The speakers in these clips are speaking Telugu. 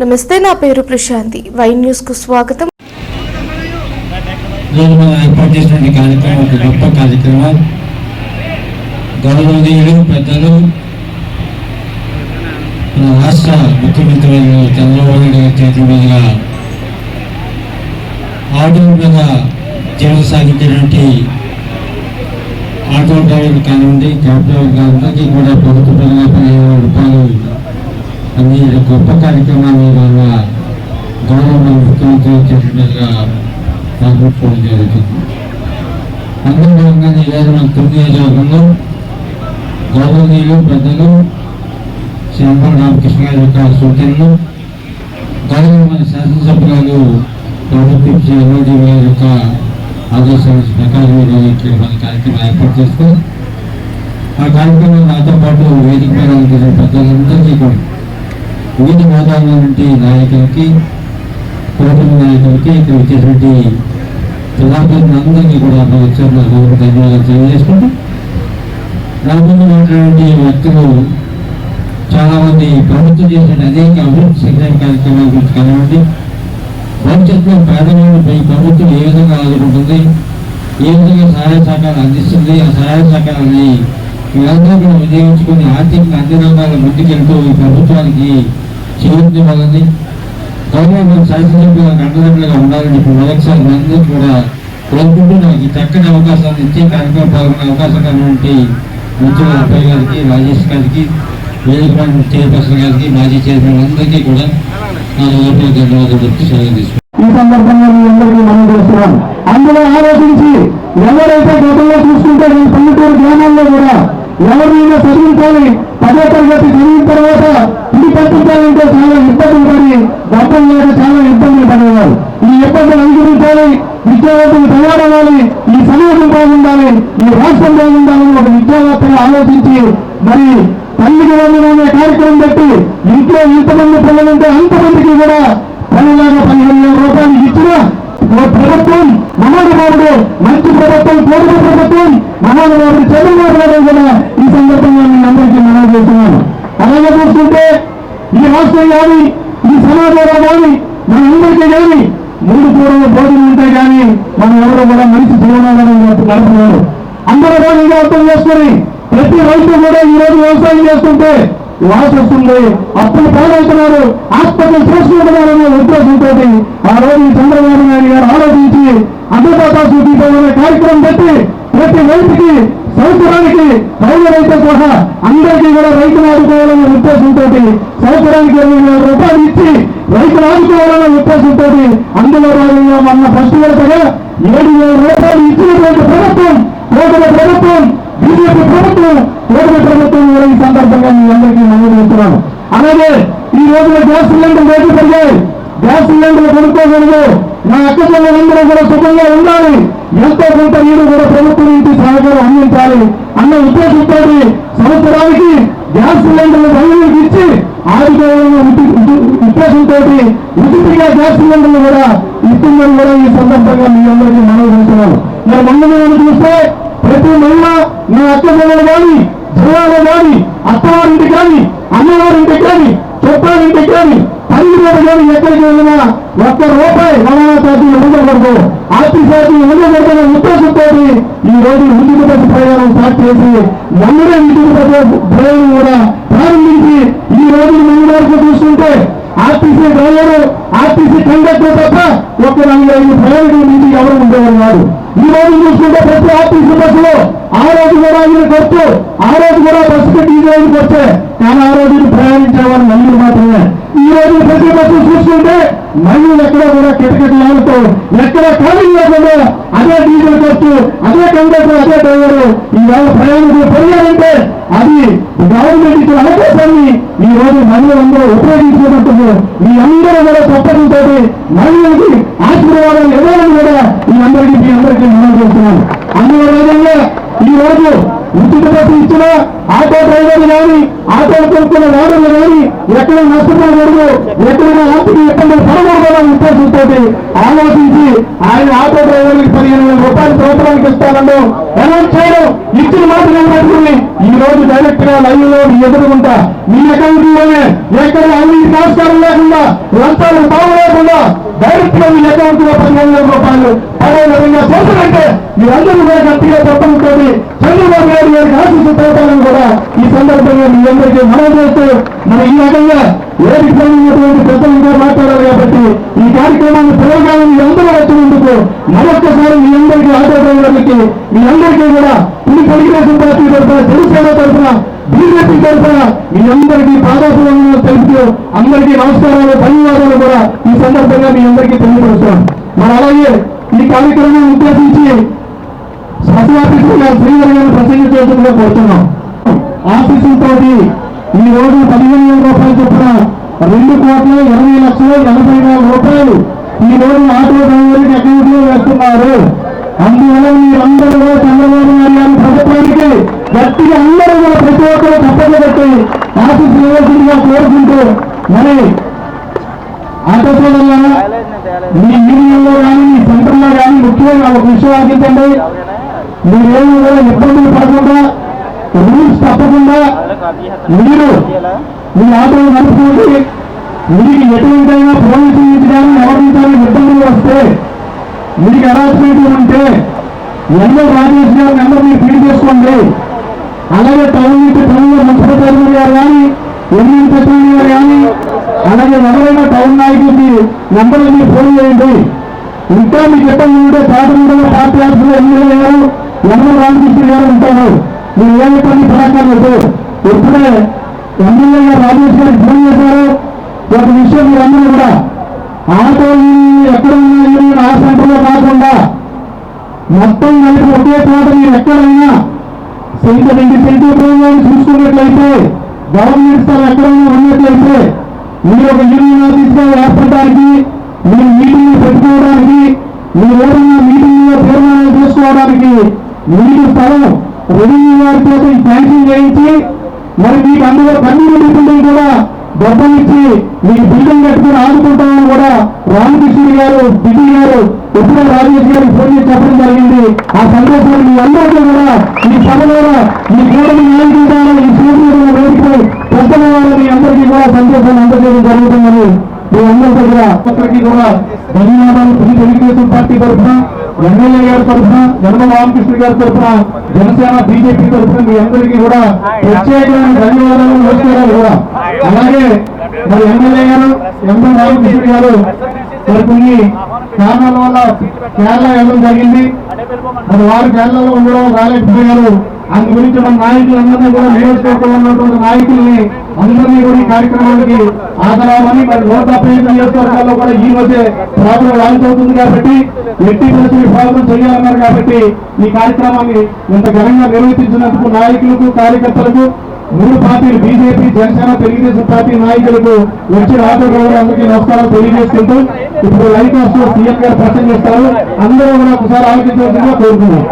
నమస్తే నా పేరు ప్రశాంతి. వై న్యూస్కు స్వాగతం ఏర్పాటు చేసినటువంటి కార్యక్రమం ఒక గొప్ప కార్యక్రమం. గౌరవనీయులు పెద్దలు మన రాష్ట్ర ముఖ్యమంత్రి చంద్రబాబు నాయుడు గారి చేతుల మీదుగా ఆటో మీద జీవన సాగించినటువంటి ఆటో డ్రైవర్ కానివ్వండి క్యాబ్ డ్రైవర్ కానివ్వండి కూడా ప్రభుత్వ పరంగా పదిహేను రూపాయలు అన్ని గొప్ప కార్యక్రమాన్ని వాళ్ళ గౌరవ ముఖ్యమంత్రి చేతుల మీదుగా పాల్గొట్టుకోవడం జరుగుతుంది. అందులో భాగంగా ఈరోజు మన తొమ్మిది నియోజకవర్గంలో గౌరవనీయులు పెద్దలు శ్రీరామ రామకృష్ణ గారి యొక్క సూచనలు గౌరవమైన శాసనసభ్యులు ప్రభుత్వం శ్రీ గారి యొక్క ఆదేశాల ప్రకారం ఈరోజు మన కార్యక్రమం ఏర్పాటు చేస్తాం ఆ కార్యక్రమం నాతో పాటు వేదిక మీద పెద్దలందరికీ కూడా వివిధ హోదాల నాయకులకి కూటమి నాయకులకి ఇక్కడ వచ్చేటువంటి ప్రజాప్రతినిధులందరికీ కూడా నా వచ్చారు ధన్యవాదాలు తెలియజేసుకుంటూ రాబోతున్నటువంటి వ్యక్తులు చాలామంది ప్రభుత్వం చేసిన అనేక అభివృద్ధి సంక్షేమ కార్యక్రమాల గురించి కానివ్వండి భవిష్యత్తులో పేదవాళ్ళపై ప్రభుత్వం ఏ విధంగా ఆదుకుంటుంది ఏ విధంగా సహాయ సహకారాలు అందిస్తుంది ఆ సహాయ సహకారాన్ని వీళ్ళందరూ కూడా వినియోగించుకుని ఆర్థికంగా అన్ని రంగాల్లో ముందుకెళ్తూ ఈ ప్రభుత్వానికి చేరుకోవాలని గవర్నమెంట్ శాసనసభ్యుల అండదండలుగా ఉండాలని ఇప్పుడు మరొకసారి అందరూ కూడా కోరుకుంటూ నాకు ఈ చక్కని అవకాశాన్ని ఇచ్చే కార్యక్రమం పాల్గొనే అవకాశం ఉన్నటువంటి మంత్రుల అబ్బాయి గారికి రాజేష్ గారికి వేదిక చైర్పర్సన్ గారికి మాజీ చైర్మన్ అందరికీ కూడా నా హృదయపూర్వక ధన్యవాదాలు చెప్తూ సెలవు తీసుకున్నాను ఈ సందర్భంగా మీ అందరికీ మనం చేస్తున్నాం అందులో ఆలోచించి ఎవరైతే గతంలో చూసుకుంటే ఈ పల్లెటూరు గ్రామాల్లో కూడా ఎవరినైనా చదివించాలి పదో తరగతి చదివిన తర్వాత ఇది పంపించాలంటే చాలా ఇబ్బంది పడి డబ్బులు లేక చాలా ఇబ్బందులు పడేవారు. ఈ ఇబ్బందులు అనుభవించాలి విద్యావేత్తలు తయారవ్వాలి ఈ సమాజం బాగుండాలి ఈ రాష్ట్రం బాగుండాలని ఒక విద్యావేత్తగా ఆలోచించి మరి తల్లికి వందనమే కార్యక్రమం పెట్టి ఇంట్లో ఇంతమంది పిల్లలుంటే అంతమందికి కూడా పన్నెండు పదిహేను వేల రూపాయలు ఇచ్చిన ఓ ప్రభుత్వం మహానుభావుడు మంచి ప్రభుత్వం కోరిక ప్రభుత్వం మహానుభావుడు చంద్రబాబు నాయుడు కూడా ఈ సందర్భంగా మీ అందరికీ మనం చేస్తున్నాను. అలాగే చూస్తుంటే ఈ రాష్ట్రం కానీ ఈ సమాజంలో కానీ మన అందరికీ కానీ మూడు పూర్వ భోజనం ఉంటే కానీ మనం ఎవరు కూడా మంచి జీవనాలను నడుపుతున్నారు అందరూ కూడా అర్థం చేసుకొని ప్రతి రైతు కూడా ఈ రోజు వ్యవసాయం చేస్తుంటే లాస్ వస్తుంది అప్పులు పాడవుతున్నారు ఆసుపత్రి చేసుకుంటున్నారనే ఉద్దేశంతో ఆ రోజు చంద్రబాబు నాయుడు గారు ఆలోచించి అన్నదాత సూచన కార్యక్రమం పెట్టి ప్రతి రైతుకి సంవత్సరానికి కౌలు కూడా అందరికీ కూడా రైతులు ఆదుకోవాలనే ఉద్దేశంతో సంవత్సరానికి ఇరవై వేల రూపాయలు ఇచ్చి రైతులు ఆదుకోవాలనే ఉద్దేశంతో అందులో భాగంగా మొన్న ఫస్ట్ కూడా ఏడు వేల రూపాయలు ఇచ్చినటువంటి ప్రభుత్వం కోటల ప్రభుత్వం బీజేపీ ప్రభుత్వం కోటల ప్రభుత్వం కూడా ఈ సందర్భంగా మీ అందరికీ నమోదు చేస్తున్నాను. అలాగే ఈ రోజున గ్యాస్ సిలిండర్ రేట్లు పెరిగాయి. గ్యాస్ సిలిండర్ కొనుక్కోకూడదు నా అక్క చెల్లెలందరూ కూడా సుఖంగా ఉండాలి. ఎంతో కొంత మీరు కూడా ప్రభుత్వం ఇంటి సహకారం అందించాలి. అన్న ఉద్దేశంతో సంవత్సరానికి గ్యాస్ సిలిండర్లు రైతులకు ఇచ్చి ఆదుకోవాలన్న ఉద్దేశంతో ఉచితంగా గ్యాస్ సిలిండర్లు కూడా ఇస్తుందని కూడా ఈ సందర్భంగా మీ అందరికీ మనవి చేస్తున్నాను. మరి మొన్న మనం చూస్తే ప్రతి మహిళ నా అక్క చెల్లెలు కానీ జిల్లాలో కానీ అత్తవారింటికి కానీ అమ్మవారింటికి కానీ చుట్టాలింటికి కానీ పని మీద ఎక్కడికి వెళ్ళినా ఒక్క రూపాయి రవాణా ఛార్జీలు ఉండకూడదు ఆర్టీ ఛార్జీలు ఉండకూడదనే ఉద్దేశంతో ఈ రోజు ఇంటికి బస్సు ప్రయాణం స్టార్ట్ చేసి మొన్ననే ఇంటికి బస్సు ప్రయాణం కూడా ప్రారంభించి ఈ రోజు మన వరకు చూస్తుంటే ఆర్టీసీ డ్రైవర్ ఆర్టీసీ కండక్టర్ తప్ప ఒక నలభై ఐదు ప్రయాణికుల నుంచి ఎవరు ఉండేవారు ఈ రోజు చూసుకుంటే ప్రతి ఆర్టీసీ బస్సులో ఆ రోజు కూడా ఆయన ఖర్చు ఆ రోజు కూడా బస్సు కట్టి ఈ రోజుకి ఖర్చే కానీ ఆ రోజు ప్రయాణించేవారు మహిళలు మాత్రమే. ఈ రోజు ప్రతి బస్సు చూసుకుంటే మళ్ళీ ఎక్కడ కూడా కిటకిటలాడుతూ ఎక్కడ ఖాళీ లేకుండా అదే డీజిల్ ఖర్చు అదే కండక్టర్ అదే డ్రైవర్ ఈవేళ ప్రయాణికులు పెరిగారంటే అది గవర్నమెంట్ ఇచ్చిన అవకాశాన్ని ఈ రోజు మహిళలందరూ ఉపయోగించుకుంటున్నారు. మీ అందరూ కూడా తప్పడంతో మహిళలకి ఆశీర్వాదాలు ఇవ్వాలని కూడా మీ అందరికీ మీ అందరికీ మనం చేస్తున్నాను అందువల్ల ఈ రోజు ఇంటికి బస్సు ఇచ్చిన ఆటో డ్రైవర్లు కానీ ఆటో కొనుక్కున్న వాడలు కానీ ఎక్కడ నష్టపోకూడదు ఎక్కడైనా ఆర్థిక ఇబ్బందులు పడకూడదన్న ఉద్దేశంతో ఆలోచించి ఆయన ఆటో డ్రైవర్లకు పదిహేను వేల రూపాయలు సంవత్సరానికి ఇస్తానని అనౌన్స్ చేయడం ఇచ్చిన మాట నిలబెట్టుకుని ఈ రోజు డైరెక్ట్గా లైవ్లో మీ ఎదురుకుంటా మీ అకౌంట్లోనే ఎక్కడ అవినీతి నమస్కారం లేకుండా లంచాలు బాగు లేకుండా డైరెక్ట్గా మీ అకౌంట్లో పదిహేను వేల రూపాయలు పదహైదు విధంగా చేశారంటే మీరందరూ కూడా గట్టిగా చెప్పనుకోండి చంద్రబాబు నాయుడు గారికి ఆశీస్సు తెలపాలని కూడా ఈ సందర్భంగా మీ అందరికీ మనం చేస్తూ మన ఈ రకంగా ఏది సంబంధించినటువంటి పెద్దలు ఇంకా మాట్లాడారు కాబట్టి ఈ కార్యక్రమాన్ని ప్రయోగాలను మీ అందరూ వచ్చినందుకు మరొక్కసారి మీ అందరికీ ఆటో మీ అందరికీ కూడా ఇది తెలుగుదేశం పార్టీ తరఫున జనసేన తరఫున బీజేపీ తరఫున మీ అందరికీ పాదాపులను తెలుపుతూ అందరికీ నమస్కారాలు ధన్యవాదాలు. సందర్భంగా మీ అందరికీ తెలియపరుస్తాం మరి అలాగే ఈ కార్యక్రమం ఉద్దేశించి సచివాఫీసర్ గారు శ్రీధర్ గారిని ప్రసంగించేందుకు కోరుతున్నాం. ఆఫీసులతో ఈ రోజు పదిహేను వేల రూపాయలు చొప్పున రెండు కోట్ల ఇరవై లక్షల ఎనభై వేల రూపాయలు ఈ రోజు ఆటో డ్రైవర్కి అకౌంట్లో వేస్తున్నారు. అందువల్ల మీరందరూ కూడా చంద్రబాబు నాయుడు గారి ప్రభుత్వానికి గట్టిగా అందరూ కూడా ప్రతి ఒక్కరూ తప్పట్లు పెట్టి ఆఫీసు ఇవ్వాల్సిందిగా కోరుకుంటూ మరి ఆటోలో మీ యూనియన్లో కానీ మీ సెంటర్లో కానీ ముఖ్యంగా ఒక విషయం ఆగించండి మీరేమీ కూడా ఇబ్బందులు పడకుండా రూల్స్ తప్పకుండా మీరు మీ ఆటోలు నడుపుకోండి మీకు ఎటువంటైనా పోలీసు నుంచి కానీ ఎవరించాలని ఇబ్బందులు వస్తే మీకు హెరాస్మెంట్ ఉంటే ఎన్నో రాజేష్ గారు నెంబర్ మీరు ఫీడ్ చేసుకోండి. అలాగే టౌన్ నుంచి టౌన్లో మున్సిపల్ చైర్మన్ గారు కానీ ఎమ్మెల్యే సచివాలయం కానీ అలాగే ఎవరైనా టౌన్ నాయకుడికి నెంబర్లు మీరు ఫోన్ చేయండి. ఇంకా మీకు ఇబ్బంది ఉంటే పాటలు పార్టీ ఆఫీసులో ఎమ్మెల్యే గారు ఎమ్మెల్యే రామకృష్ణ గారు ఉంటారు. మీరు ఏ ఇబ్బంది పడక్కర్లేదు ఇప్పుడే ఎమ్మెల్యే గారు రాజేష్ గారికి ఫోన్ చేశారు. ఒక విషయం మీరందరూ కూడా ఆటో ఎక్కడ ఉన్న ఆ సెంటర్లో కాకుండా మొత్తం కలిపి ఒకే చోట మీరు ఎక్కడైనా సెంటర్ రెండు సెంటర్ ప్రోగ్రాం చూసుకున్నట్లయితే గవర్నమెంట్ స్థలం ఎక్కడైనా ఉన్నట్లయితే మీరు ఒక యూనియన్ ఆఫీస్గా ఏర్పడడానికి మీరు మీటింగ్ పెట్టుకోవడానికి మీరు ఏదైనా మీటింగ్ తీర్మానాలు చేసుకోవడానికి మీకు స్థలం రెవెన్యూ వారితో శాంక్షన్ చేయించి మరి మీకు అందులో కమ్యూనిటీ బిల్డింగ్ కూడా డబ్బులు ఇచ్చి మీకు బిల్డింగ్ కట్టుకుని ఆదుకుంటామని కూడా రామకృష్ణుడు గారు దిగి గారు ఉత్తర రాజేష్ గారికి ఫోన్ చేసి చెప్పడం జరిగింది. ఆ సందేశాన్ని మీ అందరికీ కూడా ఈ సభలో మీ కూడలి నియంత్రించాలని ఈ సూర్యుడు వేడుకలు పెద్దల మీ అందరికీ కూడా సందేశాన్ని అందజేయడం జరుగుతుందని మీ అందరి దగ్గర ఒక్కరికి కూడా ధన్యవాదాలు. పులి తెలుగుదేశం పార్టీ తరఫున ఎమ్మెల్యే గారి తరఫున జనరల్ రామకృష్ణ గారి తరఫున జనసేన బీజేపీ తరఫున మీ అందరికీ కూడా ప్రత్యేకమైన ధన్యవాదాలు నమస్కారాలు కూడా. అలాగే మరి ఎమ్మెల్యే గారు ఎంఎం రామకృష్ణ గారు మరి కొన్ని కారణాల వల్ల కేరళ వెళ్ళడం జరిగింది. మరి వారు కేరళలో ఉండడం రాలేకపోయారు అందు గురించి మన నాయకులందరినీ కూడా నియోజకవర్గంలో ఉన్నటువంటి నాయకుల్ని అందరినీ కూడా ఈ కార్యక్రమానికి ఆదరామని మరి నూట డెబ్బై నియోజకవర్గాల్లో కూడా ఈ మధ్య ప్రాబ్లం లాంచ్ అవుతుంది కాబట్టి ఎట్టి పరిస్థితి ప్రాబ్లం చేయాలన్నారు కాబట్టి ఈ కార్యక్రమాన్ని ఇంత ఘనంగా నిర్వహించినందుకు నాయకులకు కార్యకర్తలకు మూడు పార్టీలు బీజేపీ జనసేన తెలుగుదేశం పార్టీ నాయకులకు వచ్చిన ఆటోగ్రౌండ్ అందరికీ నమస్కారం తెలియజేసుకుంటూ ఇప్పుడు లైట్ హౌస్లో సీఎం గారు ప్రసంగం ప్రసంగిస్తారు అందరూ కూడా ఒకసారి ఆలోచించవలసిందిగా కోరుకున్నాం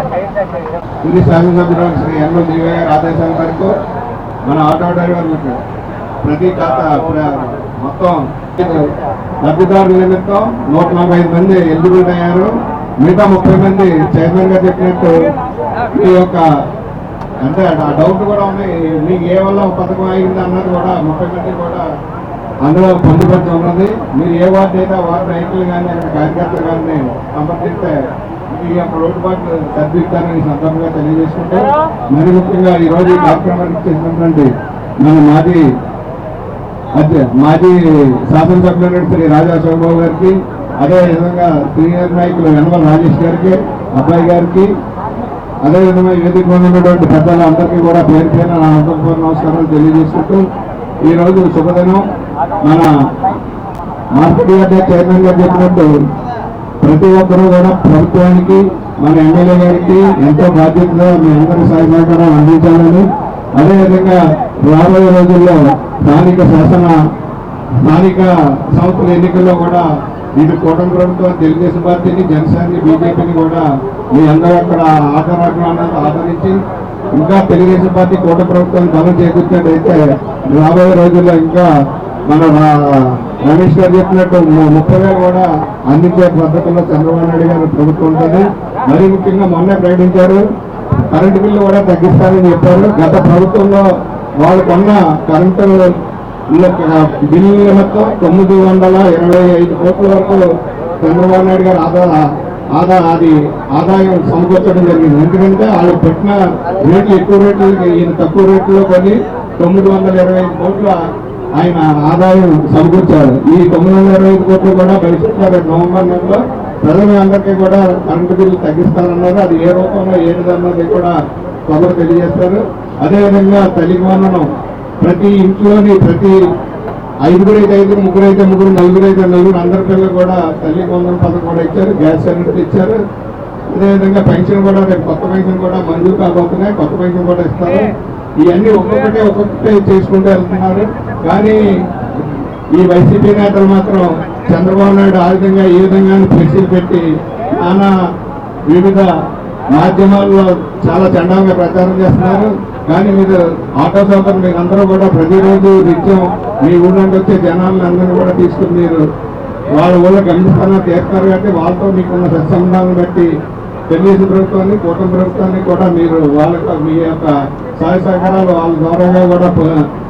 ఇది శాసనసభ్యులు శ్రీ ఎన్ఓ జీవయ్య గారి ఆదేశాల మేరకు మన ఆటో డ్రైవర్లకు ప్రతి ఖాతా మొత్తం లబ్ధిదారుల నిమిత్తం నూట నలభై ఐదు మంది ఎలిజిబిలిటీ అయ్యారు. మిగతా ముప్పై మంది చైర్మన్ గారు చెప్పినట్టు ఈ యొక్క అంటే ఆ డౌట్ కూడా ఉన్నాయి మీకు ఏ వల్ల పథకం అయింది అన్నది కూడా ముప్పై మంది కూడా అందులో పొందుపరిచి ఉన్నది. మీరు ఏ వార్డు అయితే వార్డు నాయకులు కానీ అక్కడ కార్యకర్తలు కానీ సంప్రదిస్తే ఈ యొక్క లోటుపాట్లు సర్దిస్తారని సందర్భంగా తెలియజేసుకుంటూ మరి ముఖ్యంగా ఈ రోజు ఈ కార్యక్రమానికి చేసినటువంటి మన మాజీ అధ్య మాజీ శాసనసభ్యులు శ్రీ రాజా శివబాబు గారికి అదే విధంగా సీనియర్ నాయకులు యనమల రాజేష్ గారికి అబ్బాయి గారికి అదే విధంగా వేదిక ఉన్నటువంటి పెద్దలు అందరికీ కూడా పేరు పైన నా హృదయపూర్వక నమస్కారాలు తెలియజేసుకుంటూ ఈ రోజు శుభదినం. మన మార్కెట్ యార్డ్ చైర్మన్ గారు చెప్పినట్టు ప్రతి ఒక్కరూ కూడా ప్రభుత్వానికి మన ఎమ్మెల్యే గారికి ఎంతో బాధ్యతగా మీ అందరి సహాయ సహకారం అందించాలని అదేవిధంగా రాబోయే రోజుల్లో స్థానిక శాసన స్థానిక సంస్థల ఎన్నికల్లో కూడా ఇటు కూటమి ప్రభుత్వం తెలుగుదేశం పార్టీని జనసేనని బీజేపీని కూడా మీ అందరూ అక్కడ ఆదరణ ఆదరించి ఇంకా తెలుగుదేశం పార్టీ కూటమి ప్రభుత్వం బలం చేకూర్చినట్టయితే రాబోయే రోజుల్లో ఇంకా మన రమేష్ గారు చెప్పినట్టు ముప్పై వేలు కూడా అందించే పద్ధతిలో చంద్రబాబు నాయుడు గారి ప్రభుత్వం ఉంటుంది. మరీ ముఖ్యంగా మొన్నే ప్రకటించారు కరెంటు బిల్లు కూడా తగ్గిస్తారని చెప్పారు. గత ప్రభుత్వంలో వాళ్ళు కొన్న కరెంటు బిల్లు మొత్తం తొమ్మిది వందల ఇరవై ఐదు కోట్ల వరకు చంద్రబాబు నాయుడు గారు ఆదా ఆదా అది ఆదాయం సమకూర్చడం జరిగింది. ఎందుకంటే వాళ్ళు పెట్టిన రేట్లు ఎక్కువ రేట్లకి ఈయన తక్కువ రేట్లో కొన్ని తొమ్మిది వందల ఇరవై ఐదు కోట్ల ఆయన ఆదాయం సమకూర్చారు. ఈ తొమ్మిది వందల ఇరవై ఐదు కోట్లు కూడా భవిష్యత్తులో నవంబర్ నెలలో ప్రజలందరికీ కూడా కరెంటు బిల్లు తగ్గిస్తారన్నారు. అది ఏ రూపంలో అన్నది కూడా త్వరలో తెలియజేస్తారు. అదేవిధంగా తల్లి వందనం ప్రతి ఇంట్లోని ప్రతి ఐదుగురు అయితే ఐదుగురు ముగ్గురు అయితే ముగ్గురు నలుగురు అయితే నలుగురు అందరి పిల్లలు కూడా తల్లి వందన పథకం కూడా ఇచ్చారు గ్యాస్ సిలిండర్ ఇచ్చారు. అదేవిధంగా పెన్షన్ కూడా రేపు కొత్త పెన్షన్ కూడా మంజూరు కాబోతున్నాయి కొత్త పెన్షన్ కూడా ఇస్తారు. ఇవన్నీ ఒక్కొక్కటే ఒక్కొక్కటే చేసుకుంటూ వెళ్తున్నారు. కానీ ఈ వైసీపీ నేతలు మాత్రం చంద్రబాబు నాయుడు ఆ విధంగా ఈ విధంగా ఫ్లెక్సీలు పెట్టి నానా వివిధ మాధ్యమాల్లో చాలా చండంగా ప్రచారం చేస్తున్నారు. కానీ మీరు ఆటో సోదరు మీరు అందరూ కూడా ప్రతిరోజు నిత్యం మీ ఊళ్ళోకి వచ్చే జనాలను అందరినీ కూడా తీసుకుని మీరు వాళ్ళ ఊళ్ళో గమనిస్తాన చేస్తారు కాబట్టి వాళ్ళతో మీకున్న సత్సంబంధాలను బట్టి తెలుగుదేశం ప్రభుత్వాన్ని కూటమి ప్రభుత్వాన్ని కూడా మీరు వాళ్ళ మీ యొక్క సహాయ సహకారాలు వాళ్ళ ద్వారాగా కూడా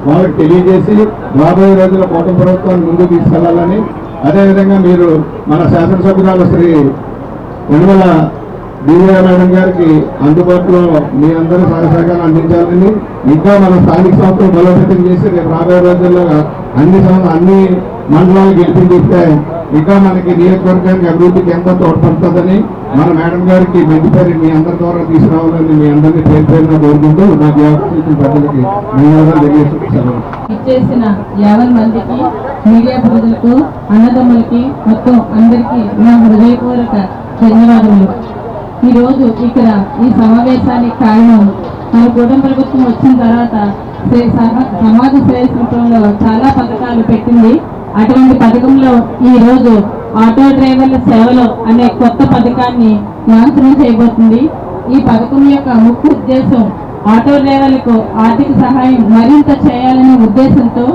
వాళ్ళకి తెలియజేసి రాబోయే రోజుల్లో కూటమి ప్రభుత్వాన్ని ముందుకు తీసుకెళ్ళాలని అదేవిధంగా మీరు మన శాసనసభ్యురాలు శ్రీ నిర్మల డివిఆర్ మేడం గారికి అందుబాటులో మీ అందరూ సహాయ అందించాలని ఇంకా మన స్థానిక సంస్థలు బలోపేతం చేసి రేపు రాబోయే రోజుల్లో అన్ని అన్ని మండలాలు గెలిపించిస్తే ఇంకా మనకి నియోజకవర్గానికి అభివృద్ధికి ఎంతో తోడ్పడుతుందని మన మేడం గారికి మంచి పేరు మీ అందరి ద్వారా తీసుకురావాలని మీ అందరినీ పేరు పేరున కోరుకుంటూ నాకు ఈ అవకాశం ఇచ్చిన పెద్దలకి ధన్యవాదాలు తెలియజేస్తున్నాను ఇచ్చేసిన యాభై మందికి మీడియా ప్రజలకు అన్నదమ్ములకి మొత్తం అందరికీ నా హృదయపూర్వక ధన్యవాదములు. ఈరోజు ఇక్కడ ఈ సమావేశానికి కారణం మన కూటమి ప్రభుత్వం వచ్చిన తర్వాత సమాజ శ్రేయస్కంలో చాలా పథకాలు పెట్టింది. అటువంటి పథకంలో ఈ రోజు ఆటో డ్రైవర్ల సేవలో అనే కొత్త పథకాన్ని లాంఛనం చేయబోతుంది. ఈ పథకం యొక్క ముఖ్య ఉద్దేశం ఆటో డ్రైవర్లకు ఆర్థిక సహాయం మరింత చేయాలనే ఉద్దేశంతో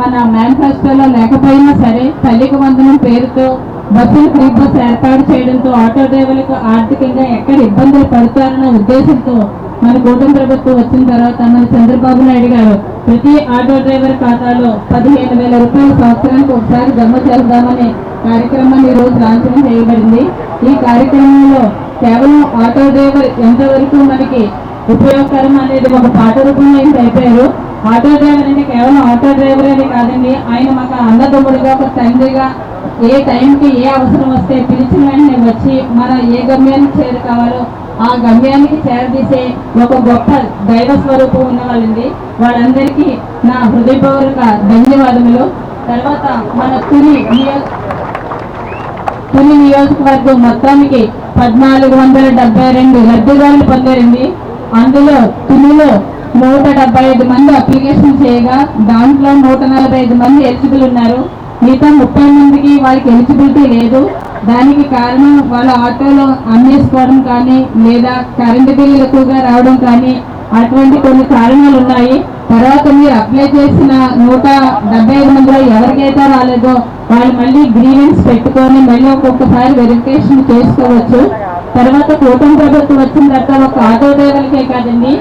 మన మేనిఫెస్టోలో లేకపోయినా సరే తల్లికి వందనం పేరుతో బస్సులు ఫ్రీ బస్ ఏర్పాటు చేయడంతో ఆటో డ్రైవర్లకు ఆర్థికంగా ఎక్కడ ఇబ్బందులు పడతారన్న ఉద్దేశంతో మన కూటమి ప్రభుత్వం వచ్చిన తర్వాత మన చంద్రబాబు నాయుడు గారు ప్రతి ఆటో డ్రైవర్ ఖాతాలో పదిహేను వేల రూపాయలు సంవత్సరానికి ఒకసారి జమ చేద్దామనే కార్యక్రమాన్ని ఈ రోజు లాంఛనం చేయబడింది. ఈ కార్యక్రమంలో కేవలం ఆటో డ్రైవర్ ఎంతవరకు మనకి ఉపయోగకరం అనేది ఒక పాట రూపంలో అయిపోయారు. ఆటో డ్రైవర్ అంటే కేవలం ఆటో డ్రైవర్ అనే కాదండి ఆయన మాకు అన్నదమ్ముడిగా ఒక తండ్రిగా ఏ టైంకి ఏ అవసరం వస్తే పిలిచిన వెంటనే వచ్చి మన ఏ గమ్యానికి చేరు కావాలో ఆ గమ్యానికి చేరదీసే ఒక గొప్ప దైవ స్వరూపం ఉన్న వాళ్ళండి వాళ్ళందరికీ నా హృదయపూర్వక ధన్యవాదములు. తర్వాత మన తుని తుని నియోజకవర్గం మొత్తానికి పద్నాలుగు వందల డెబ్బై రెండు లబ్ధిదారులు పొందారండి. అందులో తునిలో నూట డెబ్బై ఐదు మంది అప్లికేషన్ చేయగా దాంట్లో నూట నలభై ఐదు మంది ఎలిజిబుల్ ఉన్నారు. మిగతా ముప్పై మందికి వాళ్ళకి ఎలిజిబిలిటీ లేదు. దానికి కారణం వాళ్ళ ఆటోలో అమ్మేసుకోవడం కానీ లేదా కరెంటు బిల్లు ఎక్కువగా రావడం కానీ అటువంటి కొన్ని కారణాలు ఉన్నాయి. తర్వాత మీరు అప్లై చేసిన నూట డెబ్బై ఐదు మందిలో ఎవరికైతే రాలేదో వాళ్ళు మళ్ళీ గ్రీవెన్స్ పెట్టుకొని మళ్ళీ ఒక్కొక్కసారి వెరిఫికేషన్ చేసుకోవచ్చు. తర్వాత కూటమి ప్రభుత్వం వచ్చిన తర్వాత ఒక ఆటో డ్రైవర్కే కాదండి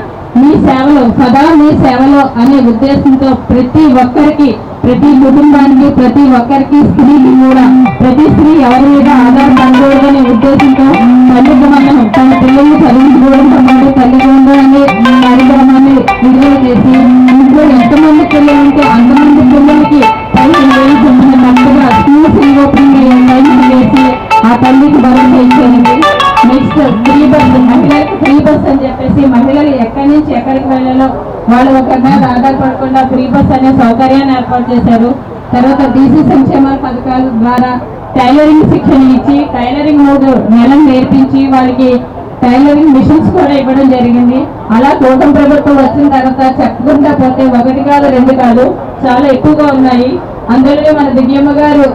మీ సేవలో సదా మీ సేవలో అనే ఉద్దేశంతో ప్రతి ఒక్కరికి ప్రతి కుటుంబానికి ప్రతి ఒక్కరికి స్త్రీలు కూడా ప్రతి స్త్రీ ఎవరి మీద ఆధారపడకూడదనే ఉద్దేశంతో తల్లిదండ్రులను తన పిల్లల్ని చదివించుకోవడంతో పాటు తల్లికి అనే కార్యక్రమాన్ని విడుదల చేసి ఇంట్లో ఎంతమంది పిల్లలు ఉంటే అంతమంది పిల్లలకి తల్లి వేలు చొప్పున స్కూల్ ఫీ ఓపెనింగ్ టైంకి వేసి ఆ తల్లికి బలం చేయించండి నెక్స్ట్ ఫ్రీ బస్ మహిళలకు ఫ్రీ బస్ అని చెప్పేసి మహిళలు ఎక్కడి నుంచి ఎక్కడికి వెళ్ళాలో వాళ్ళు ఒక మీద ఆధారపడకుండా ఫ్రీ బస్ అనే సౌకర్యాన్ని ఏర్పాటు చేశారు. తర్వాత బీసీ సంక్షేమ పథకాల ద్వారా టైలరింగ్ శిక్షణ ఇచ్చి టైలరింగ్ మూడు నెలలు నేర్పించి వాళ్ళకి టైలరింగ్ మిషన్స్ కూడా ఇవ్వడం జరిగింది. అలా కూటమి ప్రభుత్వం వచ్చిన తర్వాత చెప్పుకుంటా పోతే ఒకటి కాదు రెండు కాదు చాలా ఎక్కువగా ఉన్నాయి. అందులో మన దివ్యమ్మ గారు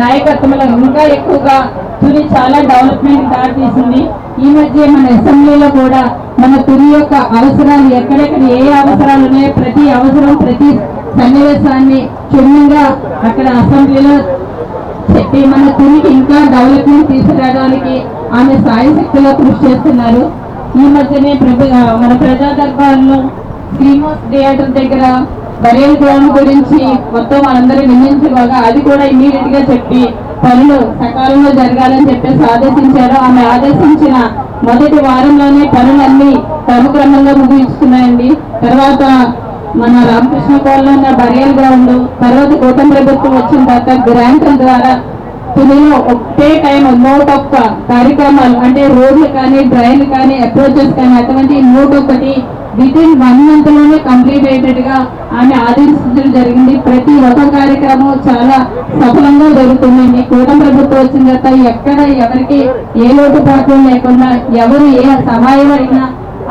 నాయకత్వంలో ఇంకా ఎక్కువగా తుని చాలా డెవలప్మెంట్ దారితీసింది ఈ మధ్య మన అసెంబ్లీలో కూడా మన తుని యొక్క అవసరాలు ఎక్కడెక్కడ ఏ అవసరాలు ఉన్నాయో ప్రతి అవసరం ప్రతి సన్నివేశాన్ని క్షుణ్ణంగా అక్కడ అసెంబ్లీలో చెప్పి మన తునికి ఇంకా డెవలప్మెంట్ తీసుకురావడానికి ఆమె సాయశక్తిలో కృషి చేస్తున్నారు. ఈ మధ్యనే ప్రభు మన ప్రజా దర్బార్లో శ్రీమోస్ థియేటర్ దగ్గర బరేల్ గ్రౌండ్ గురించి మొత్తం మనందరూ నిందించుకోగా అది కూడా ఇమీడియట్గా చెప్పి పనులు సకాలంలో జరగాలని చెప్పేసి ఆదేశించారు. ఆమె ఆదేశించిన మొదటి వారంలోనే పనులన్నీ క్రమక్రమంగా ముగించుకున్నాయండి తర్వాత మన రామకృష్ణ కోల్లో ఉన్న బరియల్ గ్రౌండ్ తర్వాత గౌతమ్ ప్రభుత్వం వచ్చిన తర్వాత గ్రాంట్ల ద్వారా తునిలో ఒకటే టైం నూట ఒక్క కార్యక్రమాలు అంటే రోడ్లు కానీ డ్రైన్లు కానీ అప్రోచెస్ కానీ అటువంటి నూట ఒకటి విత్ ఇన్ వన్ మంత్లోనే కంప్లీట్ అయ్యేటట్టుగా ఆమె ఆదేశించడం జరిగింది. ప్రతి ఒక్క కార్యక్రమం చాలా సఫలంగా జరుగుతుందండి కూటమి ప్రభుత్వం వచ్చిన తర్వాత ఎక్కడ ఎవరికి ఏ లోటుపాట్లు లేకుండా ఎవరు ఏ సహాయం అయినా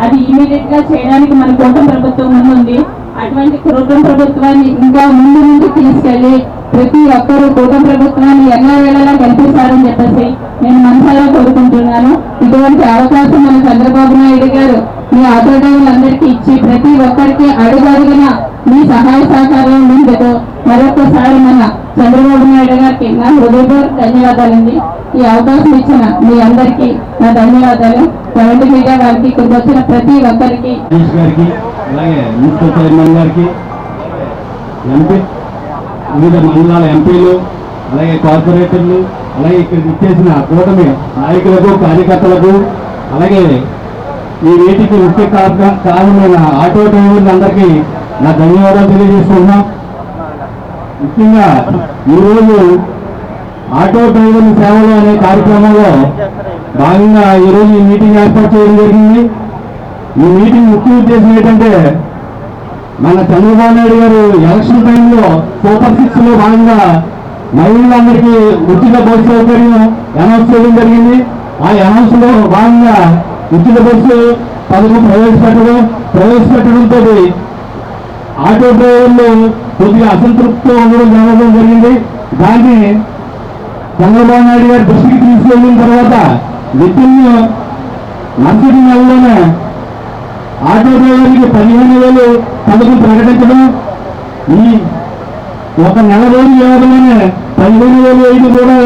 అది ఇమీడియట్గా చేయడానికి మన కూటమి ప్రభుత్వం ముందుంది. అటువంటి కూటమి ప్రభుత్వాన్ని ఇంకా ముందు ముందు తీసుకెళ్ళి ప్రతి ఒక్కరూ కూటమి ప్రభుత్వాన్ని ఎన్నో వేళలా కల్పిస్తారని చెప్పేసి నేను మనసారా కోరుకుంటున్నాను. ఇటువంటి అవకాశం మన చంద్రబాబు నాయుడు గారు మీ ఆటోడ్రైవర్లందరికీ ఇచ్చి ప్రతి ఒక్కరికి అడుగడుగున మీ సహాయ సహకారం ముందుకు మరొకసారి మన చంద్రబాబు నాయుడు గారికి నా హృదయపూర్వక ధన్యవాదాలండి. ఈ అవకాశం ఇచ్చిన మీ అందరికీ నా ధన్యవాదాలు. కరెంటు మీడియా వారికి ఇక్కడికి వచ్చిన ప్రతి ఒక్కరికి. గారికి అలాగే మున్సిపల్ చైర్మన్ గారికి ఎంపీ వివిధ మండలాల ఎంపీలు అలాగే కార్పొరేటర్లు అలాగే ఇక్కడ ఇచ్చేసిన కూటమి నాయకులకు కార్యకర్తలకు అలాగే ఈ వీటికి ముఖ్య కారణమైన ఆటో డ్రైవర్లు అందరికీ నా ధన్యవాదాలు తెలియజేస్తున్నాం. ముఖ్యంగా ఈరోజు ఆటో డ్రైవర్ల సేవలు అనే కార్యక్రమంలో భాగంగా ఈరోజు ఈ మీటింగ్ ఏర్పాటు చేయడం జరిగింది. ఈ మీటింగ్ ముఖ్య ఉద్దేశం ఏంటంటే మన చంద్రబాబు నాయుడు గారు ఎలక్షన్ టైంలో సూపర్ సిక్స్లో భాగంగా మహిళలందరికీ ఉచిత బస్సు సౌకర్యం అనౌన్స్ చేయడం జరిగింది. ఆ అనౌన్స్లో భాగంగా ఉచిత బస్సు పథకం ప్రవేశపెట్టడం ప్రవేశపెట్టడంతో ఆటో డ్రైవర్లు కొద్దిగా అసంతృప్తితో ఉండడం జరగడం జరిగింది. దాన్ని చంద్రబాబు నాయుడు గారి దృష్టికి తీసుకెళ్ళిన తర్వాత వితిన్ మరుసటి నెలలోనే ఆటో డ్రైవర్కి పదిహేను వేలు పథకం ప్రకటించడం ఈ ఒక నెల రోజుల వ్యవధిలోనే పదిహేను వేలు వేయడం కూడా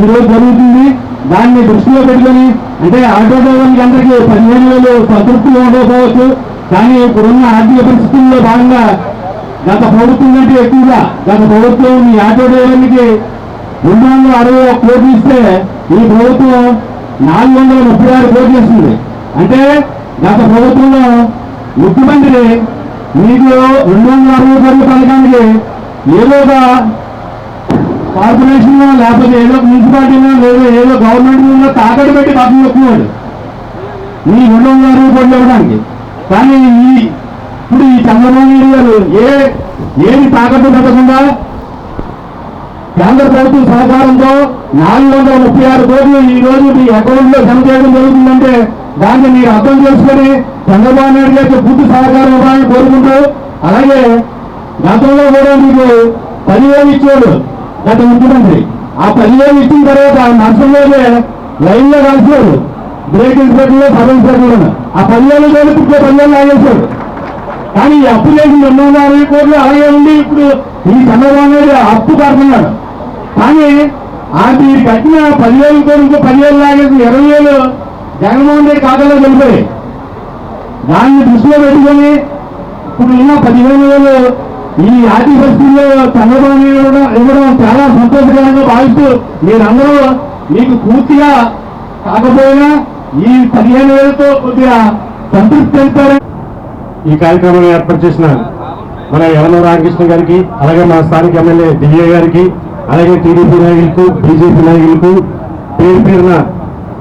ఈరోజు జరుగుతుంది. దాన్ని దృష్టిలో పెట్టుకొని అంటే ఆటో డ్రైవర్లకి అందరికీ పదిహేను వేలు సంతృప్తిగా ఉండకపోవచ్చు కానీ ఇప్పుడున్న ఆర్థిక పరిస్థితుల్లో భాగంగా గత ప్రభుత్వం కంటే ఎక్కువగా గత ప్రభుత్వం ఈ ఆటో డ్రైవర్లకి రెండు వందల అరవై ఒక కోట్లు ఇస్తే ఈ ప్రభుత్వం నాలుగు వందల ముప్పై ఆరు కోట్లు ఇస్తుంది అంటే గత ప్రభుత్వంలో ముఖ్యమంత్రి మీకు రెండు వందల అరవై కోట్ల పథకానికి ఏదో ఒక కార్పొరేషన్ లేకపోతే ఏదో మున్సిపాలిటీలో లేదా ఏదో గవర్నమెంట్ తాకట్టు పెట్టి పక్కన ఎక్కువాడు ఈ రెండు వందల రూపాయలు ఇవ్వడానికి కానీ ఈ ఇప్పుడు ఈ చంద్రబాబు నాయుడు గారు ఏ ఏమి తాకట్టు పెట్టకుండా కేంద్ర ప్రభుత్వం సహకారంతో నాలుగు వందల ముప్పై ఆరు కోట్లు ఈ రోజు మీ అకౌంట్లో జమ చేయడం జరుగుతుందంటే దాన్ని మీరు అర్థం చేసుకొని చంద్రబాబు నాయుడు గారికి పూర్తి సహకారం ఇవ్వాలని కోరుకుంటూ అలాగే గతంలో కూడా మీకు పదివేలు ఇచ్చాడు గత ముఖ్యమంత్రి. ఆ పదివేలు ఇచ్చిన తర్వాత నర్సంలోనే మీదే లైన్లో కలిసాడు బ్రేక్ ఇన్స్పెక్టర్ సబ్ ఇన్స్పెక్టర్ ఆ పదివేలు కూడా ఇప్పుడు పదివేలు లాగేశాడు కానీ ఈ అప్పు చేసి రెండు వందల అరవై కోట్లు అలాగే ఉండి ఇప్పుడు ఈ చంద్రబాబు నాయుడు అప్పు కడుతున్నాడు కానీ అది కట్టిన పదివేలు కోట్లు పదివేలు లాగేసి ఇరవై వేలు జగన్మోహన్ రెడ్డి ఖాతాలో వెళ్ళిపోయాయి దాన్ని దృష్టిలో పెట్టుకొని ఇప్పుడు ఉన్న పదిహేను వేలు ఈ ఆర్థిక పరిస్థితుల్లో చంద్రబాబు ఇవ్వడం చాలా సంతోషకరంగా భావిస్తూ మీరందరూ మీకు పూర్తిగా కాకపోయినా ఈ పదిహేను వేలతో కొద్దిగా సంతృప్తి చెందుతారని ఈ కార్యక్రమం ఏర్పాటు చేసిన మన యవన రామకృష్ణ గారికి అలాగే మా స్థానిక ఎమ్మెల్యే దివ్య గారికి అలాగే టీడీపీ నాయకులకు బీజేపీ నాయకులకు పేరు పేరున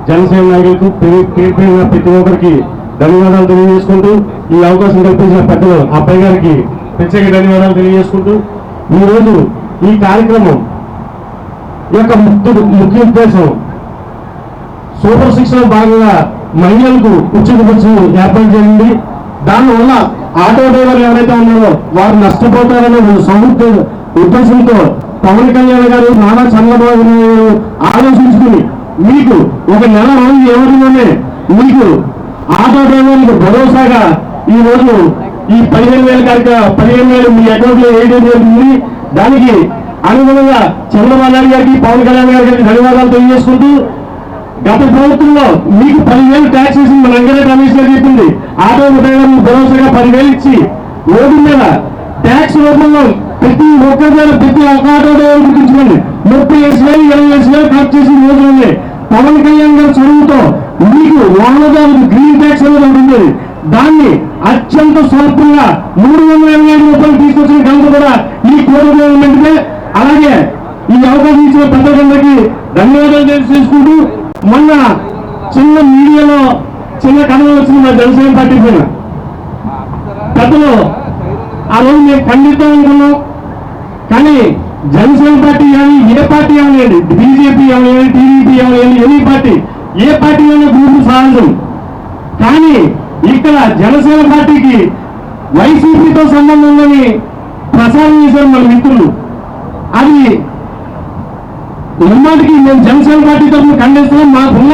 జనసేన నాయకులకు పేరు పేరు పేరున ప్రతి ఒక్కరికి ధన్యవాదాలు తెలియజేసుకుంటూ ఈ అవకాశం కల్పించిన పెద్దలు అబ్బాయి గారికి ప్రత్యేక ధన్యవాదాలు తెలియజేసుకుంటూ ఈ రోజు ఈ కార్యక్రమం యొక్క ముఖ్య ముఖ్య ఉద్దేశం సూపర్ సిక్స్లో భాగంగా మహిళలకు ఉచిత బస్సు ఏర్పాటు చేయండి. దానివల్ల ఆటో డ్రైవర్లు ఎవరైతే ఉన్నారో వారు నష్టపోతారనే సమృద్ధి ఉద్దేశంతో పవన్ కళ్యాణ్ గారు నానా చంద్రబాబు నాయుడు ఆలోచించుకుని మీకు ఒక నెల రోజు ఎవరిలోనే మీకు ఆటో డ్రైవర్లకు భరోసాగా ఈ రోజు ఈ పదిహేను వేల కనుక పదిహేను వేలు మీ అకౌంట్లో వేయడం జరుగుతుంది దానికి అనుగుణంగా చంద్రబాబు నాయుడు గారికి పవన్ కళ్యాణ్ గారికి ధన్యవాదాలు తెలియజేసుకుంటూ గత ప్రభుత్వంలో మీకు పదివేలు ట్యాక్స్ వేసింది మన వెంకట రమేష్ గారు చెప్పింది. ఆటో డ్రైవర్లు భరోసాగా పదివేలు ఇచ్చి రోడ్డు మీద ట్యాక్స్ రూపంలో ప్రతి ఒక్కరి దగ్గర ప్రతి ఒక్క ఆటో డ్రైవర్ గుర్తించుకోండి. ముప్పై వేసి వేలు ఇరవై వేసి వేలు ఖర్చు చేసిన రోజులు ఉన్నాయి పవన్ కళ్యాణ్ గారి చదువుతో మీకు వాహనదారులకు గ్రీన్ ట్యాక్స్ అనేది ఉంటుంది దాన్ని అత్యంత స్వల్పంగా మూడు వందల ఎనభై ఐదు రూపాయలు తీసుకొచ్చిన ఘనత కూడా ఈ కోడి గవర్నమెంట్కే అలాగే ఈ అవకాశం ఇచ్చిన పెద్దలందరికీ ధన్యవాదాలు తెలియజేసుకుంటూ మొన్న చిన్న మీడియాలో చిన్న కథలు వచ్చింది మా జనసేన పార్టీ పైన. పెద్దలు ఆ రోజు మేము ఖండిద్దాం అనుకున్నాం. కానీ జనసేన పార్టీ కానీ ఏ పార్టీ అవనివ్వండి బీజేపీ అవనివ్వండి టీడీపీ అవనివ్వండి ఎనీ పార్టీ ఏ పార్టీ అయినా గ్రూప్ సాధించం కానీ ఇక్కడ జనసేన పార్టీకి వైసీపీతో సంబంధం ఉందని ప్రసారం చేశారు మన మిత్రులు. అది ఎమ్మాటికి మేము జనసేన పార్టీ తరఫున ఖండిస్తున్నాం. మాకున్న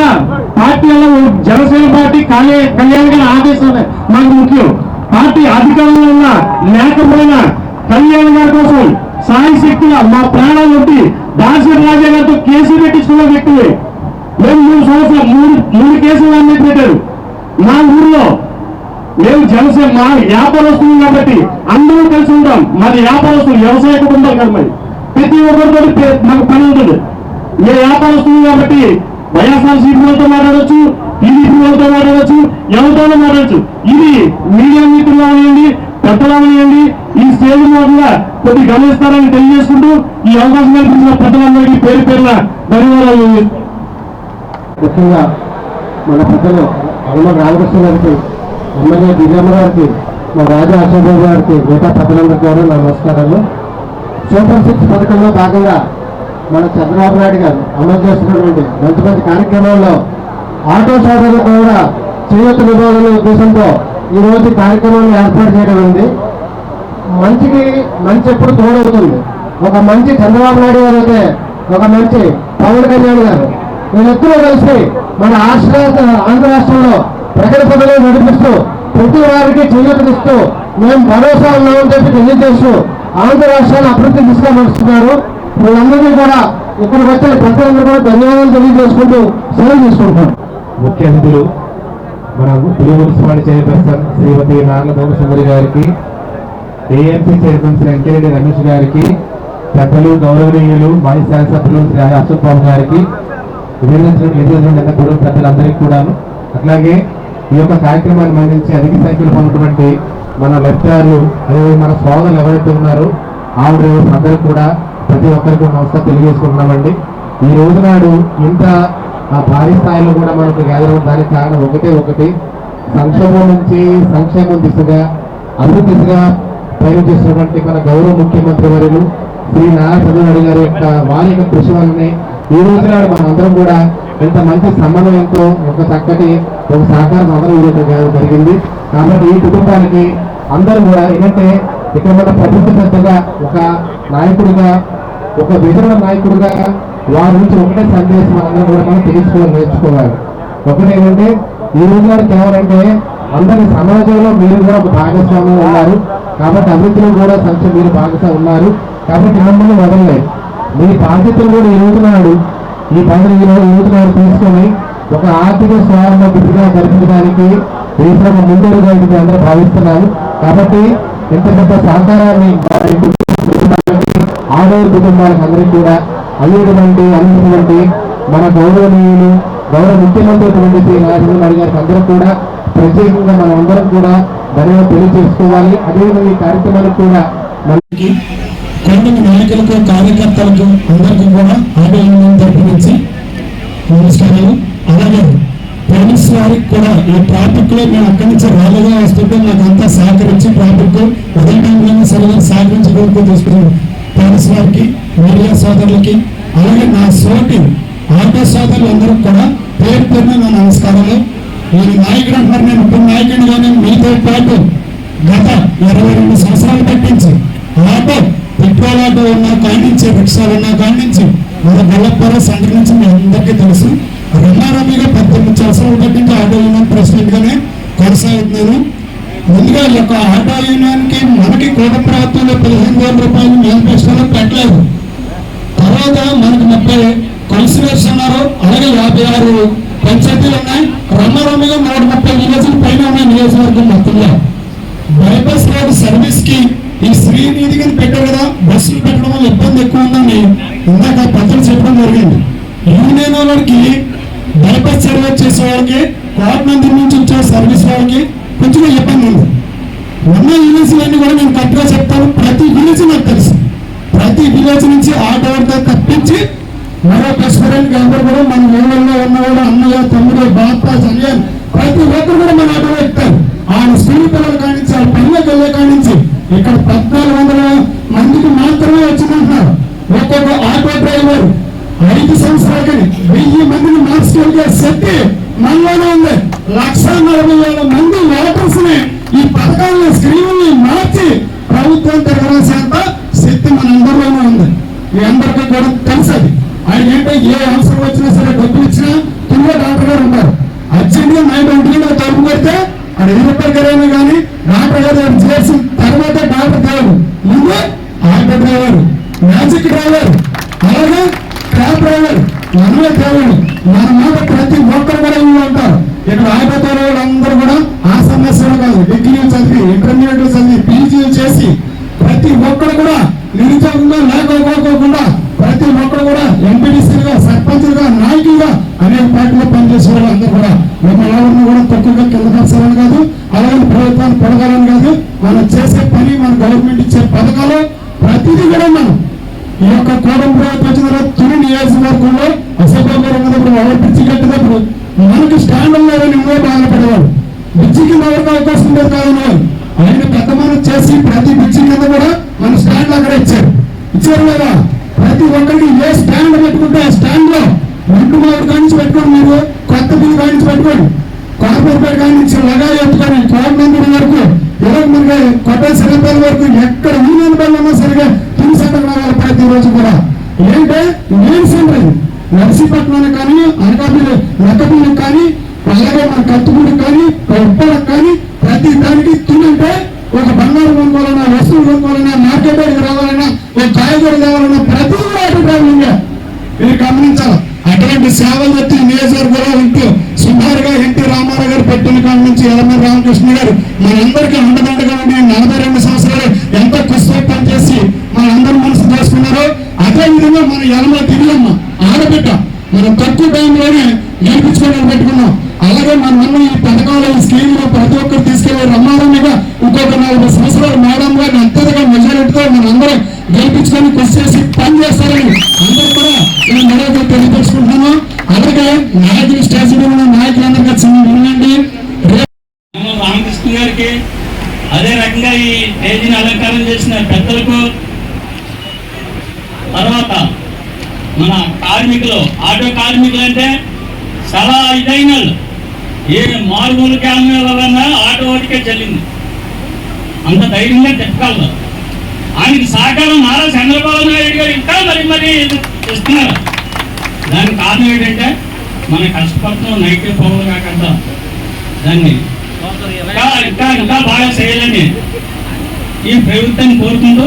పార్టీ అలా జనసేన పార్టీ కళ్యాణ కళ్యాణ్ గారి ఆదేశాలు మాకు ముఖ్యం. పార్టీ అధికారంలో ఉన్న లేకపోయినా కళ్యాణ్ గారి కోసం సాయి శక్తిగా మా ప్రాణాలు ఉంటే దాసరి రాజా గారితో కేసు పెట్టించుకున్న వ్యక్తులే. మేము మూడు సంవత్సరాలు మూడు మూడు కేసులు అన్ని పెట్టారు. మా ఊర్లో మేము జనసేన మా వ్యాపారస్తులు కాబట్టి అందరూ కలిసి ఉంటాం. మరి వ్యాపారస్తులు వ్యవసాయ కుటుంబం కదా మరి ప్రతి ఒక్కరితో మాకు పని ఉంటుంది. మీరు వ్యాపారస్తులు కాబట్టి వైఎస్ఆర్ సీపీ వాళ్ళతో మాట్లాడవచ్చు టీడీపీ వాళ్ళతో మాట్లాడవచ్చు ఎవరితోనూ మాట్లాడచ్చు. ఇది మీడియా మిత్రులు అవనివ్వండి పెద్దలు అవనివ్వండి ఈ స్టేజ్ కూడా కొద్ది గమనిస్తారని తెలియజేసుకుంటూ ఈ అవకాశం కల్పించిన పెద్దలందరికీ పేరు పేరున ధన్యవాదాలు. ముఖ్యంగా మన పెద్దలు అరుణ రామకృష్ణ గారికి ఎమ్మెల్యే దివ్యమ్మ గారికి మా రాజా అశోక్ గారికి మిగతా పెద్దలందరికీ కూడా నా నమస్కారాలు. సూపర్ సిక్స్ పథకంలో భాగంగా మన చంద్రబాబు నాయుడు గారు అమలు చేస్తున్నటువంటి మంచి మంచి కార్యక్రమాల్లో ఆటో సోదరులు కూడా చేయూత నిబంధనల ఉద్దేశంతో ఈ రోజు కార్యక్రమాన్ని ఏర్పాటు చేయడం ఉంది. మంచికి మంచి ఎప్పుడు తోడవుతుంది. ఒక మంచి చంద్రబాబు నాయుడు గారు అయితే ఒక మంచి పవన్ కళ్యాణ్ గారు. వీళ్ళిద్దరూ కలిసి మన రాష్ట్ర ఆంధ్ర రాష్ట్రంలో ప్రకట పదవులు నడిపిస్తూ ప్రతి వారికి చేయూతనిస్తూ మేము భరోసా ఉన్నామని చెప్పి తెలియజేస్తూ ఆంధ్ర రాష్ట్రాన్ని అభివృద్ధి దిశగా నడుస్తున్నారు. వీళ్ళందరినీ కూడా ఇక్కడికి వచ్చిన ప్రజలందరూ కూడా ధన్యవాదాలు తెలియజేసుకుంటూ సెలవు తీసుకుంటున్నాం. ముఖ్య అతిథులు మన తెలుగు మున్సిపాలిటీ చైర్పర్సన్ శ్రీమతి నాగభోగ సుందరి గారికి ఏఎంసీ చైర్మన్ శ్రీ వెంకరెడ్డి రమేష్ గారికి పెద్దలు గౌరవనీయులు మాజీ శాసనసభ్యులు శ్రీ అశోక్ బాబు గారికి విభజించిన కూడా పెద్దలందరికీ కూడాను. అట్లాగే ఈ యొక్క కార్యక్రమాన్ని మరణించి అధిక సంఖ్యలో ఉన్నటువంటి మన లెక్చర్లు అదే మన సోదరులు ఎవరైతే ఉన్నారో ఆవిడ అందరూ కూడా ప్రతి ఒక్కరికి నమస్కారం తెలియజేసుకుంటున్నామండి. ఈ రోజు నాడు ఇంత భారీ స్థాయిలో కూడా మనకు గ్యాదర్ దానికి కారణం ఒకటే ఒకటి సంక్షేమం నుంచి సంక్షేమం దిశగా అభివృద్ధి దిశగా ప్రయాణిస్తున్నటువంటి మన గౌరవ ముఖ్యమంత్రి వర్యులు శ్రీ నారా చంద్రబాబు గారి యొక్క వారి యొక్క కృషి వల్లనే ఈ రోజు నాడు మనందరం కూడా ఇంత మంచి సమన్వయంతో ఒక చక్కటి ఒక సహకారం అందరూ ఇవ్వడం జరిగింది. కాబట్టి ఈ కుటుంబానికి అందరూ కూడా ఏంటంటే ఇక్కడ మన ప్రభుత్వ పెద్దగా ఒక నాయకుడిగా ఒక విధుల నాయకుడిగా వారి నుంచి ఒకటే సందేశం మనందరం కూడా మనం తెలుసుకోవాలి నేర్చుకోవాలి. ఒకటేమంటే ఈ రోజు నాడు కేవలంటే అందరి సమాజంలో మీరు కూడా ఒక భాగస్వామ్యం ఉన్నారు. కాబట్టి అభివృద్ధిలో కూడా సంఖ్య మీరు భాగస్వామి ఉన్నారు. కాబట్టి మిమ్మల్ని వదలలేదు. మీ బాధ్యతలు కూడా ఈ రోజు నాడు ఈ పనులు ఈ రోజు ఈ రోజు నాడు తీసుకొని ఒక ఆర్థిక స్వావలంబిగా జరిపించడానికి దేశంలో ముందడుగా ఇది అందరూ భావిస్తున్నారు. కాబట్టి ఇంత పెద్ద సహకారాన్ని మా ఆడవారి కుటుంబాలకు అందరికీ కూడా అయ్యేటువంటి అందించినటువంటి మన గౌరవనీయులు గౌరవ ముఖ్యమంత్రి అటువంటి శ్రీ నరేంద్ర మోడీ గారికి అందరూ కూడా ప్రత్యేకంగా మనం అందరం కూడా ధన్యవాదాలు తెలియజేసుకోవాలి. అదేవిధంగా ఈ కార్యక్రమానికి కూడా మనకి కొందరు నాయకులకు కార్యకర్తలకు అందరికీ కూడా ఆదాయం తరపు నమస్కారాలు. అలాగే పోలీస్ వారికి కూడా ఈ ట్రాఫిక్లో మేము అక్కడి నుంచి ర్యాలీగా వస్తుంటే నాకు అంతా సహకరించి ట్రాఫిక్ ఉదయం టైంలో సరిగా సహకరించి కోరుతూ పోలీస్ వారికి మీడియా సోదరులకి అలాగే నా సోటి ఆటో సోదరులు అందరూ కూడా పేరు పేరున నా నమస్కారాలు. నేను నాయకుడు అంటున్నారు నేను ఇప్పుడు నాయకుడిగానే మీతో పాటు గత ఇరవై రెండు సంవత్సరాలు పట్టించి ఆటో పెట్రోల్ ఆటో ఉన్న కాడి నుంచి రిక్షాలు ఉన్న కాడి నుంచి మన గొల్లపురం సెంటర్ నుంచి మీ అందరికీ తెలుసు. రమారమిగా పద్దెనిమిది సంవత్సరాలు పట్టించి ఆటో యూనియన్ ప్రెసిడెంట్ కొనసాగుతున్నాను. ముందుగా ఈ యొక్క ఆటో యూనియన్కి మనకి కోట ప్రాంతంలో పదిహేను వేల రూపాయలు మేనిఫెస్టోలో పెట్టలేదు. తర్వాత మనకు ముప్పై కౌన్సిలర్స్ ఉన్నారు అలాగే యాభై ఆరు పంచాయతీలు ఉన్నాయి. రమ్మరమ్మగా నూట ముప్పై విలేజ్లు పైన ఉన్నాయి నియోజకవర్గం మొత్తంలో. బైపాస్ రోడ్ సర్వీస్కి ఈ శ్రీనిధి గారిని పెట్టారు కదా బస్సులు పెట్టడం వల్ల ఇబ్బంది ఎక్కువ ఉందని ఇందాక పెద్దలు చెప్పడం జరిగింది. యూనియన్ వాళ్ళకి బైపాస్ సర్వీస్ చేసే వాళ్ళకి కోటనంది నుంచి వచ్చే సర్వీస్ వాళ్ళకి కొంచెం ఇబ్బంది ఉంది. ఉన్న విలేజ్లన్నీ కూడా నేను కరెక్ట్గా చెప్తాను. ప్రతి విలేజ్ నాకు తెలుసు. ప్రతి విలేజ్ నుంచి ఆటో తప్పించి మరో రెస్టారెంట్ అందరూ కూడా మన ఊళ్ళో ఉన్నవాడు అన్నయ్య తమ్ముడు బాప జన్యన్ ప్రతి ఒక్కరు కూడా మన ఆటో ఎక్కుతారు. ఆయన స్కూల్ పిల్లలు కానించి ఆ పల్లెకి వెళ్ళే కానించి ఇక్కడ పద్నాలుగు వందల మందికి మాత్రమే వచ్చిందంటున్నారు. ఒక్కొక్క ఆటో డ్రైవర్ ఐదు సంవత్సరాలకి వెయ్యి మందిని మార్చుకోగలిగే శక్తి మనలోనే ఉంది లక్ష నలభై వేల మంది ఓటర్స్ని ఈ పథకాలను స్క్రీన్ని మార్చి ప్రభుత్వం తిరగరాసేంత శక్తి మనందరిలోనే ఉంది. మీ అందరికీ కూడా తెలుసు అది. ఆయన ఏంటంటే ఏ అవసరం వచ్చినా సరే డబ్బులు ఇచ్చినా కింద డాక్టర్ గారు ఉంటారు. అర్జెంట్గా నైన్ ఒంటికి నాకు తలుపు కొడితే అది ఏ రూపాయలు గారైనా కానీ డాక్టర్ గారు చేసిన తర్వాత డాక్టర్ డ్రైవర్ ముందు ఆటో డ్రైవర్ మ్యాజిక్ డ్రైవర్ మనమే దేవుడు మన మీద ప్రతి ఒక్కరు కూడా ఇల్లు అంటారు. ఇక్కడ రాయబోతున్న వాళ్ళందరూ అందరూ కూడా ఆ సమస్యలు కాదు. డిగ్రీలు చదివి ఇంటర్మీడియట్ చదివి పీజీలు చేసి ప్రతి ఒక్కరు కూడా నిరుద్యోగంగా లేకపోకుండా ప్రతి ఒక్కరు కూడా ఎంపీడీసీలుగా సర్పంచులుగా నాయకులుగా అనేక పార్టీలో పనిచేసే వాళ్ళు అందరూ కూడా మిమ్మల్ని ఎవరిని కూడా తక్కువగా కింద పరచాలని కాదు అలాగే ప్రభుత్వాన్ని పొడగాలని కాదు. మనం చేసే పని మన గవర్నమెంట్ ఇచ్చే పథకాలు ప్రతిదీ కూడా మనం ఈ యొక్క కోడం ప్రజల వచ్చిన తుని నియోజకవర్గంలో అసభ్యంగా ఉన్నప్పుడు ఎవరు పిచ్చి కట్టినప్పుడు మనకి స్టాండ్ ఉన్నారని ఇంకో బాధపడేవాడు పిచ్చి కింద ఎవరికి అవకాశం లేదు కాదని ఆయన పెద్ద మనం చేసి ప్రతి పిచ్చి కింద కూడా మన స్టాండ్ అక్కడ ఇచ్చారు. ఇచ్చారు కదా? ప్రతి ఒక్కరికి ఏ స్టాండ్ పెట్టుకుంటే ఆ స్టాండ్లో రెండు మూడు కానించి పెట్టుకోండి మీరు కొత్త బిల్లు కానించి పెట్టుకోండి. కార్పొరేట్ కానించి లగా చెప్పుకొని ఎత్తుకొని కోటమందిరి వరకు ఇరవై మంది కొట్టే రూపాయల వరకు ఎక్కడ యూనియన్ బల్ ఉన్నా సరిగా తుని సెంటర్ రావాలి ప్రతి రోజు కూడా. ఏంటంటే మెయిన్ సెంటర్ ఇది నర్సీపట్నం కానీ అనకాపల్లి నక్కపల్లి కానీ అలాగే మన కత్తుపూడి కానీ ఉప్పలకు కానీ ప్రతి దానికి తునంటే ఒక బంగారు కొనుక్కోవాలన్నా వస్తువులు కొనుక్కోవాలన్నా మార్కెట్ దగ్గరికి రావాలన్నా ఒక కాయగూర కావాలన్నా ప్రతి వాటి ట్రావెలింగ్ మీరు గమనించాలి? అటువంటి సేవలు వచ్చి నియోజకవర్గంలో ఉంటూ సుమారుగా ఎన్టీ రామారావు గారు పెట్టిన కాడ నుంచి ఎలమర్ రామకృష్ణ గారు మనందరికీ అండదండగా ఉండి నలభై రెండు సంవత్సరాలు ఎంత కృషి పనిచేసి మన అందరి మనసు చేసుకున్నారు అదే విధంగా మన ఎలమ తిరిగమ్మ ఆడబిడ్డ మనం తక్కువ టైంలోనే గెలిపించుకోవడానికి పెట్టుకున్నాం. అలాగే మన ఈ పథకం ఈ స్కీమ్లు ప్రతి ఒక్కరు తీసుకెళ్ళి రమ్మారమ్మగా ఇంకొక నలభై సంవత్సరాలు మేడం గారిని అత్యధిక మెజారిటీతో మన అందరం గెలిపించుకొని కృషి చేసి పని చేస్తారని అందరూ కూడా నేను మరొక తెలియపరుచుకుంటున్నాను అలాగే నాయకులు స్టేజ్ మీద ఉన్న నాయకులందరికీ చిన్న వినండి రేపు రామకృష్ణ గారికి అదే రకంగా ఈ స్టేజీని అలంకారం చేసిన పెద్దలకు తర్వాత మన కార్మికులు ఆటో కార్మికులు అంటే చాలా ఇదైన వాళ్ళు. ఏ మారుమూల గ్రామాలన్నా ఆటో వాటికే చెల్లింది అంత ధైర్యంగా చెప్పగలరు ఆయనకి సహకారం నారా చంద్రబాబు నాయుడు గారు ఇంకా మరి మరి ఇస్తున్నారు దానికి కారణం ఏంటంటే మన కష్టపడుతున్న నైట్ పవర్ కాకుండా దాన్ని ఇంకా ఇంకా ఇంకా బాగా చేయాలని ఈ ప్రభుత్వాన్ని కోరుకుంటూ